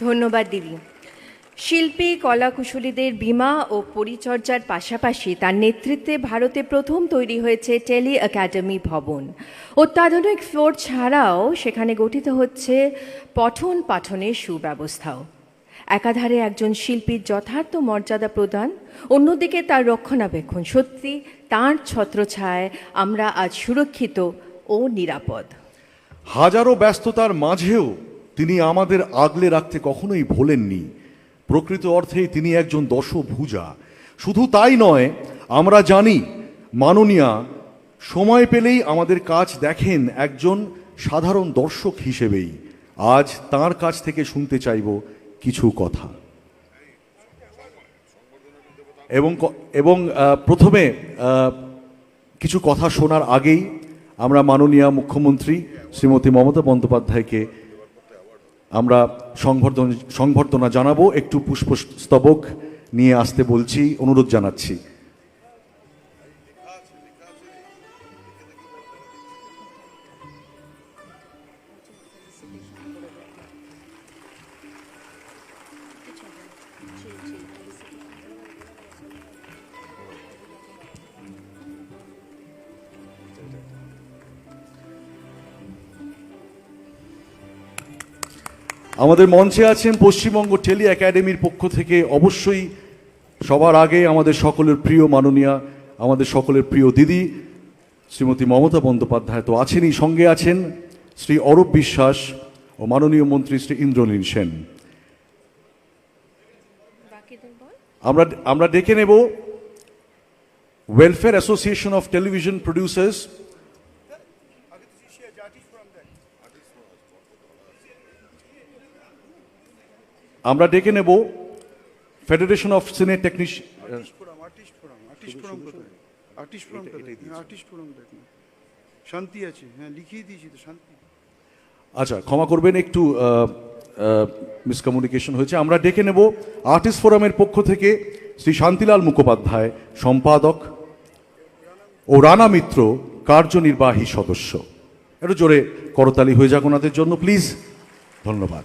ধন্যবাদ দিদি শিল্পী, কলাকুশলীদের বিমা ও পরিচর্যার পাশাপাশি তার নেতৃত্বে ভারতে প্রথম তৈরি হয়েছে টেলি একাডেমি ভবন। অত্যাধুনিক ফ্লোর ছাড়াও সেখানে গঠিত হচ্ছে পঠন পাঠনের সুব্যবস্থাও। একাধারে একজন শিল্পীর যথার্থ মর্যাদা প্রদান, অন্যদিকে তার রক্ষণাবেক্ষণ সত্যি, তাঁর ছত্রছায় আমরা আজ সুরক্ষিত ও নিরাপদ। হাজারো ব্যস্ততার মাঝেও তিনি আমাদের আগলে রাখতে কখনোই ভোলেননি। প্রকৃত অর্থেই তিনি একজন দশভুজা। শুধু তাই নয়, আমরা জানি, মাননীয়া, সময় পেলেই আমাদের কাজ দেখেন একজন সাধারণ দর্শক হিসেবেই। আজ তার কাছ থেকে শুনতে চাইব কিছু কথা। এবং এবং প্রথমে কিছু কথা শোনার আগেই আমরা মাননীয় মুখ্যমন্ত্রী শ্রীমতী মমতা বন্দ্যোপাধ্যায়কে আমরা সংবর্ধন সংবর্ধনা জানাব একটু পুষ্পস্তবক নিয়ে আসতে বলছি অনুরোধ জানাচ্ছি। আমাদের মঞ্চে আছেন পশ্চিমবঙ্গ টেলি একাডেমির পক্ষ থেকে অবশ্যই সবার আগে আমাদের সকলের প্রিয় মাননীয়া, আমাদের সকলের প্রিয় দিদি, শ্রীমতী মমতা বন্দ্যোপাধ্যায় তো আছেনই, সঙ্গে আছেন শ্রী অরূপ বিশ্বাস ও মাননীয় মন্ত্রী শ্রী ইন্দ্রনীল সেন। আমরা আমরা ডেকে নেব welfare association of television producers আমরা ডেকে নেব ফেডারেশন অফ সিনে টেকনিশিয়ান শান্তি আছে হ্যাঁ লিখিয়ে দিয়েছি তো শান্তি। আচ্ছা ক্ষমা করবেন একটু মিসকমিউনিকেশন হয়েছে। আমরা ডেকে নেব আর্টিস্ট ফোরামের পক্ষ থেকে শ্রী শান্তিলাল মুখোপাধ্যায় সম্পাদক ও রানা মিত্র কার্যনির্বাহী সদস্য। একটু জোরে করতালি হয়ে যাক ওনাদের জন্য প্লিজ। ধন্যবাদ।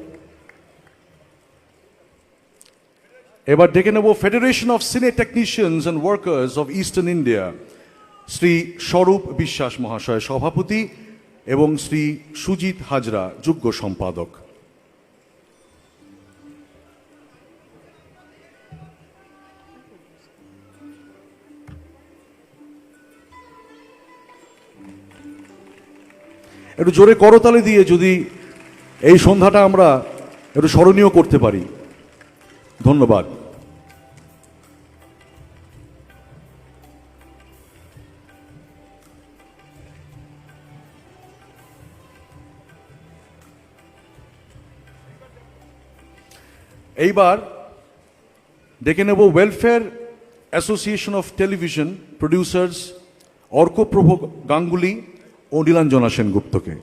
এবার ডেকে নেব federation of cine technicians and workers of eastern India Shri Swarup Biswas মহাশয় সভাপতি এবং শ্রী সুজিত হাজরা যোগ্য সম্পাদক। একটু জোরে করতালি দিয়ে যদি এই সন্ধ্যাটা আমরা একটু স্মরণীয় করতে পারি। ধন্যবাদ। এইবার দেখে নেব welfare association of television producers Arkaprava Ganguly ও নীলাঞ্জনা সেনগুপ্তকে।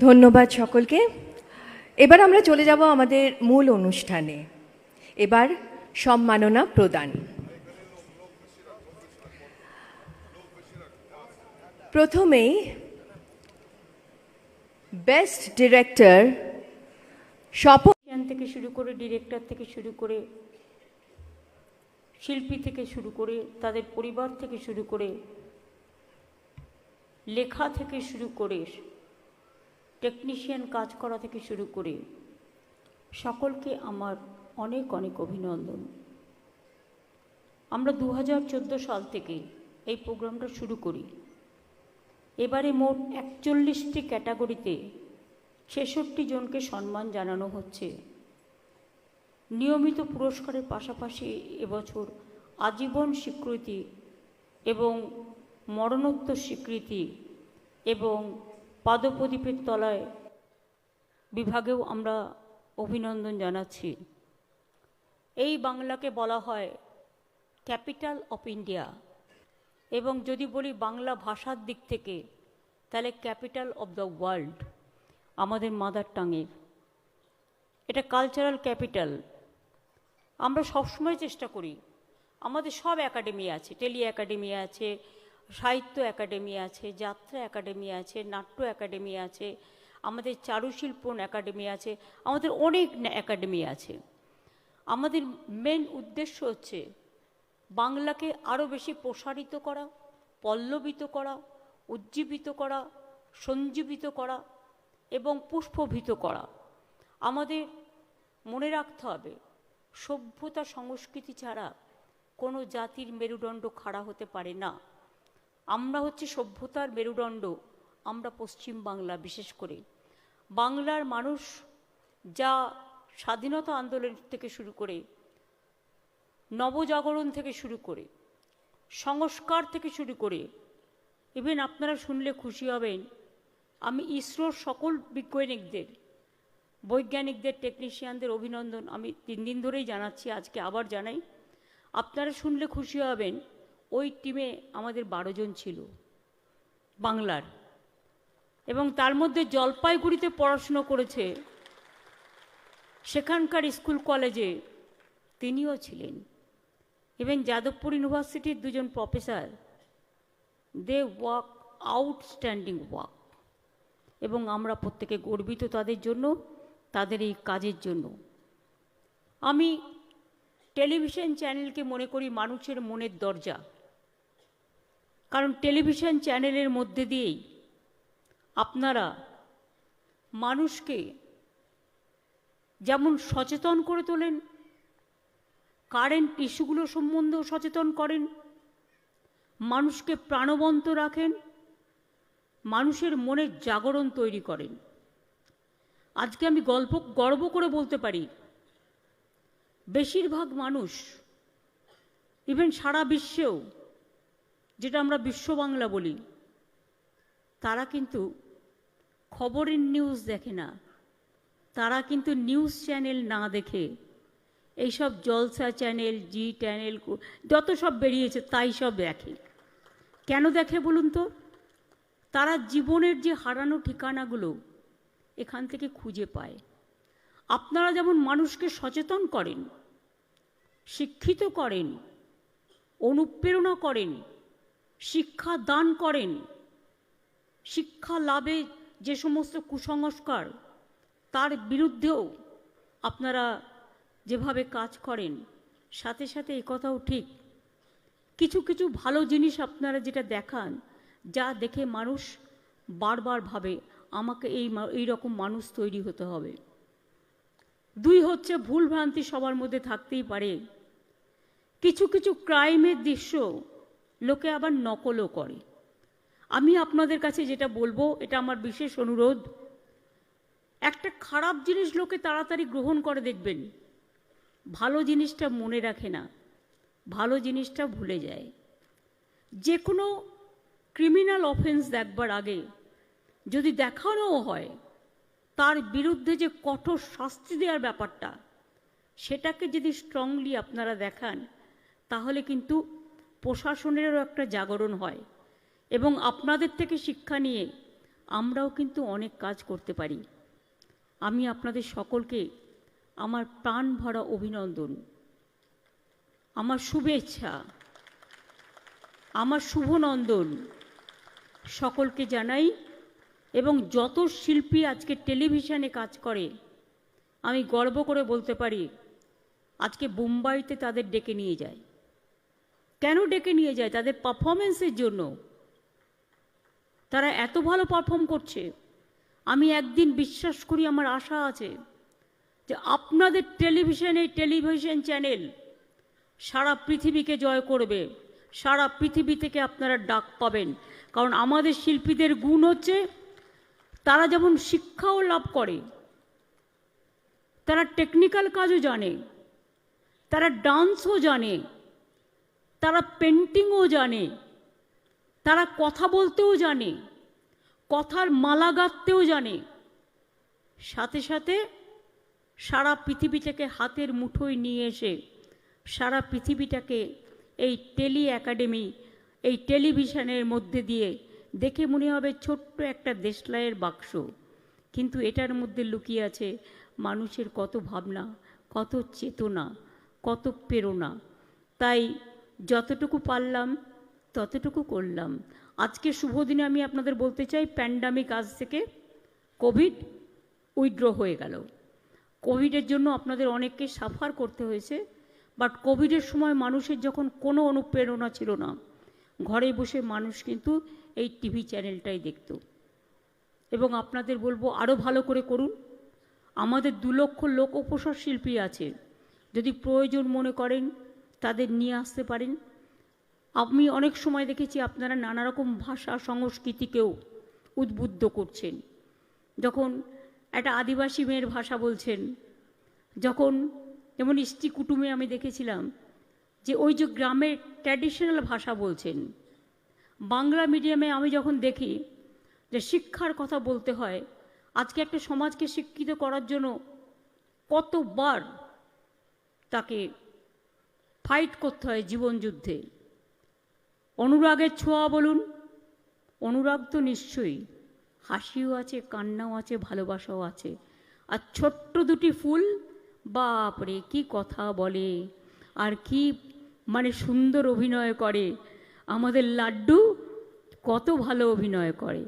ধন্যবাদ সকলকে। এবার আমরা চলে যাব আমাদের মূল অনুষ্ঠানে। এবার সম্মাননা প্রদান। প্রথমেই বেস্ট ডিরেক্টর শপথ থেকে শুরু করে ডিরেক্টর থেকে শুরু করে শিল্পী থেকে শুরু করে তাদের পরিবার থেকে শুরু করে লেখা থেকে শুরু করে টেকনিশিয়ান কাজ করা থেকে শুরু করে সকলকে আমার অনেক অনেক অভিনন্দন। আমরা দু হাজার চোদ্দ সাল থেকে এই প্রোগ্রামটা শুরু করি। এবারে মোট একচল্লিশটি ক্যাটাগরিতে ছেষট্টি জনকে সম্মান জানানো হচ্ছে। নিয়মিত পুরস্কারের পাশাপাশি এবছর আজীবন স্বীকৃতি এবং মরণোত্তর স্বীকৃতি এবং পাদপ্রদীপের তলায় বিভাগেও আমরা অভিনন্দন জানাচ্ছি। এই বাংলাকে বলা হয় ক্যাপিটাল অফ ইন্ডিয়া। এবং যদি বলি বাংলা ভাষার দিক থেকে, তাহলে ক্যাপিটাল অফ দ্য ওয়ার্ল্ড, আমাদের মাদার টাঙের এটা কালচারাল ক্যাপিটাল। আমরা সবসময় চেষ্টা করি। আমাদের সব একাডেমি আছে, টেলি একাডেমি আছে সাহিত্য একাডেমি আছে, যাত্রা একাডেমি আছে, নাট্য একাডেমি আছে, আমাদের চারুশিল্প একাডেমি আছে, আমাদের অনেক একাডেমি আছে। আমাদের মেন উদ্দেশ্য হচ্ছে বাংলাকে আরও বেশি প্রসারিত করা, পল্লবিত করা, উজ্জীবিত করা, সঞ্জীবিত করা এবং পুষ্পভিত করা। আমাদের মনে রাখতে হবে, সভ্যতা সংস্কৃতি ছাড়া কোনো জাতির মেরুদণ্ড খাড়া হতে পারে না। আমরা হচ্ছে সভ্যতার মেরুদণ্ড, আমরা পশ্চিম বাংলা বিশেষ করে। বাংলার মানুষ যা স্বাধীনতা আন্দোলন থেকে শুরু করে, নবজাগরণ থেকে শুরু করে, সংস্কার থেকে শুরু করে ইভেন আপনারা শুনলে খুশি হবেন, আমি ইসরোর সকল বৈজ্ঞানিকদের বৈজ্ঞানিকদের টেকনিশিয়ানদের অভিনন্দন আমি তিন দিন ধরেই জানাচ্ছি, আজকে আবার জানাই। আপনারা শুনলে খুশি হবেন ওই টিমে আমাদের বারো জন ছিল, বাংলার। এবং তার মধ্যে জলপাইগুড়িতে পড়াশুনো করেছে, সেখানকার স্কুল কলেজে তিনিও ছিলেন। ইভেন যাদবপুর ইউনিভার্সিটির দুজন professor they walk outstanding walk এবং আমরা প্রত্যেকে গর্বিত তাদের জন্য, তাদের এই কাজের জন্য। আমি টেলিভিশন চ্যানেলকে মনে করি মানুষের মনের দরজা। কারণ টেলিভিশন চ্যানেলের মধ্যে দিয়েই আপনারা মানুষকে যেমন সচেতন করে তোলেন, কারেন্ট ইস্যুগুলো সম্বন্ধেও সচেতন করেন, মানুষকে প্রাণবন্ত রাখেন, মানুষের মনের জাগরণ তৈরি করেন। আজকে আমি গল্প, গর্ব করে বলতে পারি, বেশিরভাগ মানুষ ইভেন সারা বিশ্বেও যেটা আমরা বিশ্ব বাংলা বলি, তারা কিন্তু খবরের নিউজ দেখে না। তারা কিন্তু নিউজ চ্যানেল না দেখে। এইসব জলসা চ্যানেল জি চ্যানেল যত সব বেরিয়েছে তাই সব দেখে। কেন দেখে বলুন তো? তারা জীবনের যে হারানো ঠিকানাগুলো এখান থেকে খুঁজে পায়। আপনারা যেমন মানুষকে সচেতন করেন, শিক্ষিত করেন, অনুপ্রেরণা করেন শিক্ষা দান করেন। শিক্ষা লাভে যে সমস্ত কুসংস্কার, তার বিরুদ্ধেও আপনারা যেভাবে কাজ করেন, সাথে সাথে এই কথাও ঠিক। কিছু কিছু ভালো জিনিস আপনারা যেটা দেখান, যা দেখে মানুষ বারবার ভাবে, আমাকে এই এই রকম মানুষ তৈরি হতে হবে। দুই হচ্ছে ভুলভ্রান্তি সবার মধ্যে থাকতেই পারে। কিছু কিছু ক্রাইমের দৃশ্য লোকে আবার নকলও করে। আমি আপনাদের কাছে যেটা বলব, এটা আমার বিশেষ অনুরোধ। একটা খারাপ জিনিস লোকে তাড়াতাড়ি গ্রহণ করে দেখবেন। ভালো জিনিসটা মনে রাখে না, ভালো জিনিসটা ভুলে যায়। যে কোনো ক্রিমিনাল অফেন্স দেখবার আগে যদি দেখানোও হয়, তার বিরুদ্ধে যে কঠোর শাস্তি দেওয়ার ব্যাপারটা, সেটাকে যদি স্ট্রংলি আপনারা দেখান, তাহলে কিন্তু প্রশাসনেরও একটা জাগরণ হয় এবং আপনাদের থেকে শিক্ষা নিয়ে আমরাও কিন্তু অনেক কাজ করতে পারি। আমি আপনাদের সকলকে আমার প্রাণ ভরা অভিনন্দন। আমার শুভেচ্ছা। আমার শুভনন্দন। সকলকে জানাই এবং যত শিল্পী আজকে টেলিভিশনে কাজ করে, আমি গর্ব করে বলতে পারি, আজকে মুম্বাইতে তাদের ডেকে নিয়ে যায়। কেন ডেকে নিয়ে যায় তাদের পারফরমেন্সের জন্য? তারা এত ভালো পারফর্ম করছে। আমি একদিন বিশ্বাস করি আমার আশা আছে যে আপনাদের টেলিভিশন এই টেলিভিশন চ্যানেল সারা পৃথিবীকে জয় করবে। সারা পৃথিবী থেকে আপনারা ডাক পাবেন। কারণ আমাদের শিল্পীদের গুণ হচ্ছে তারা যেমন শিক্ষাও লাভ করে, তারা টেকনিক্যাল কাজও জানে, তারা ডান্সও জানে। তারা পেন্টিংও জানে, তারা কথা বলতেও জানে, কথার মালা গাঁথতেও জানে। সাথে সাথে সারা পৃথিবীটাকে হাতের মুঠোয় নিয়ে এসে, সারা পৃথিবীটাকে এই টেলি একাডেমি, এই টেলিভিশনের মধ্যে দিয়ে দেখে মনে হবে ছোট্ট একটা দেশলাইয়ের বাক্স। কিন্তু এটার মধ্যে লুকিয়ে আছে মানুষের কত ভাবনা, কত চেতনা, কত প্রেরণা। তাই যতটুকু পারলাম, ততটুকু করলাম। আজকে শুভ দিনে আমি আপনাদের বলতে চাই প্যান্ডামিক আজ থেকে কোভিড উইথড্র হয়ে গেল। কোভিডের জন্য আপনাদের অনেককে সাফার করতে হয়েছে বাট কোভিডের সময় মানুষের যখন কোনো অনুপ্রেরণা ছিল না, ঘরে বসে মানুষ কিন্তু এই টিভি চ্যানেলটাই দেখত। এবং আপনাদের বলব আরও ভালো করে করুন। আমাদের দু লক্ষ লোক উপসর শিল্পী আছে, যদি প্রয়োজন মনে করেন তাদের নিয়ে আসতে পারেন। আমি অনেক সময় দেখেছি আপনারা নানা রকম ভাষা সংস্কৃতিকেও উদ্বুদ্ধ করছেন। যখন একটা আদিবাসী মেয়ের ভাষা বলছেন, যখন যেমন ইষ্টি কুটুমে আমি দেখেছিলাম যে ওই যে গ্রামের ট্র্যাডিশনাল ভাষা বলছেন, বাংলা মিডিয়ামে আমি যখন দেখি যে শিক্ষার কথা বলতে হয়, আজকে একটা সমাজকে শিক্ষিত করার জন্য কতবার তাকে ফাইট করতে হয় জীবনযুদ্ধে অনুরাগের ছোঁয়া বলুন। অনুরাগ তো নিশ্চয়ই। হাসিও আছে, কান্নাও আছে, ভালোবাসাও আছে। আর ছোট্ট দুটি ফুল বাপরে কি কথা বলে। আর কি মানে সুন্দর অভিনয় করে। আমাদের লাড্ডু কত ভালো অভিনয় করে।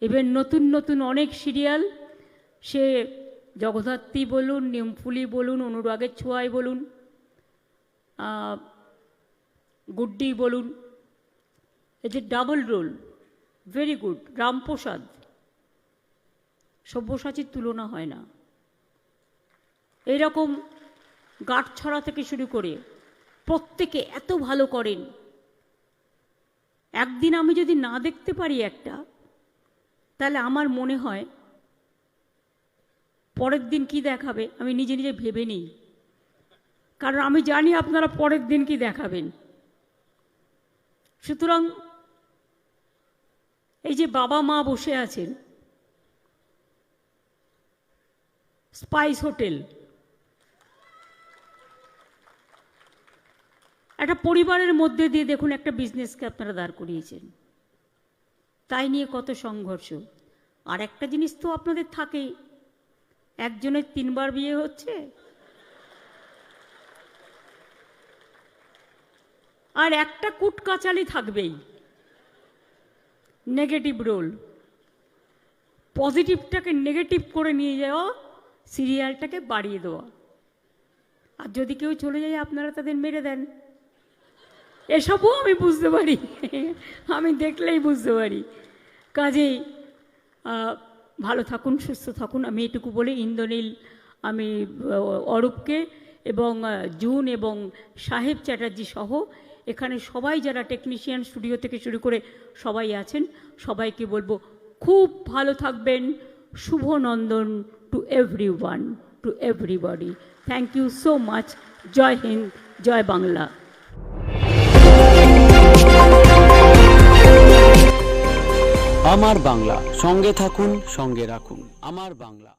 এবার নতুন নতুন অনেক সিরিয়াল। সে জগদ্ধাত্রী বলুন, নিমফুলি বলুন, অনুরাগের ছোঁয়ায় বলুন। গুড্ডি বলুন, এই যে double role very good Ramprasad. সব্যসাচীর তুলনা হয় না। এইরকম গাঁটছড়া থেকে শুরু করে প্রত্যেকে এত ভালো করেন। একদিন আমি যদি না দেখতে পারি একটা, তাহলে আমার মনে হয় পরের দিন কি দেখাবে, আমি নিজে নিজে ভেবে নিই। কারণ আমি জানি আপনারা পরের দিন কি দেখাবেন। সুতরাং এই যে বাবা মা বসে আছেন, স্পাইস হোটেল। একটা পরিবারের মধ্যে দিয়ে দেখুন, একটা বিজনেসকে আপনারা দাঁড় করিয়েছেন। তাই নিয়ে কত সংঘর্ষ। আর একটা জিনিস তো আপনাদের থাকেই। একজনের তিনবার বিয়ে হচ্ছে আর একটা কুটকাচালি থাকবেই। নেগেটিভ রোল পজিটিভটাকে নেগেটিভ করে নিয়ে যাওয়া সিরিয়ালটাকে বাড়িয়ে দেওয়া। আর যদি কেউ চলে যায়, আপনারা তাদের মেরে দেন। এসবও আমি বুঝতে পারি। আমি দেখলেই বুঝতে পারি। কাজেই ভালো থাকুন, সুস্থ থাকুন। আমি এটুকু বলে, ইন্দ্রনীল, আমি অরূপকে এবং জুন এবং সাহেব চ্যাটার্জি সহ এখানে সবাই যারা টেকনিশিয়ান স্টুডিও থেকে শুরু করে সবাই আছেন, সবাইকে বলব খুব ভালো থাকবেন। শুভ নন্দন to everyone to everybody thank you so much জয় হিন্দ, জয় বাংলা। আমার বাংলা। সঙ্গে থাকুন, সঙ্গে রাখুন। আমার বাংলা।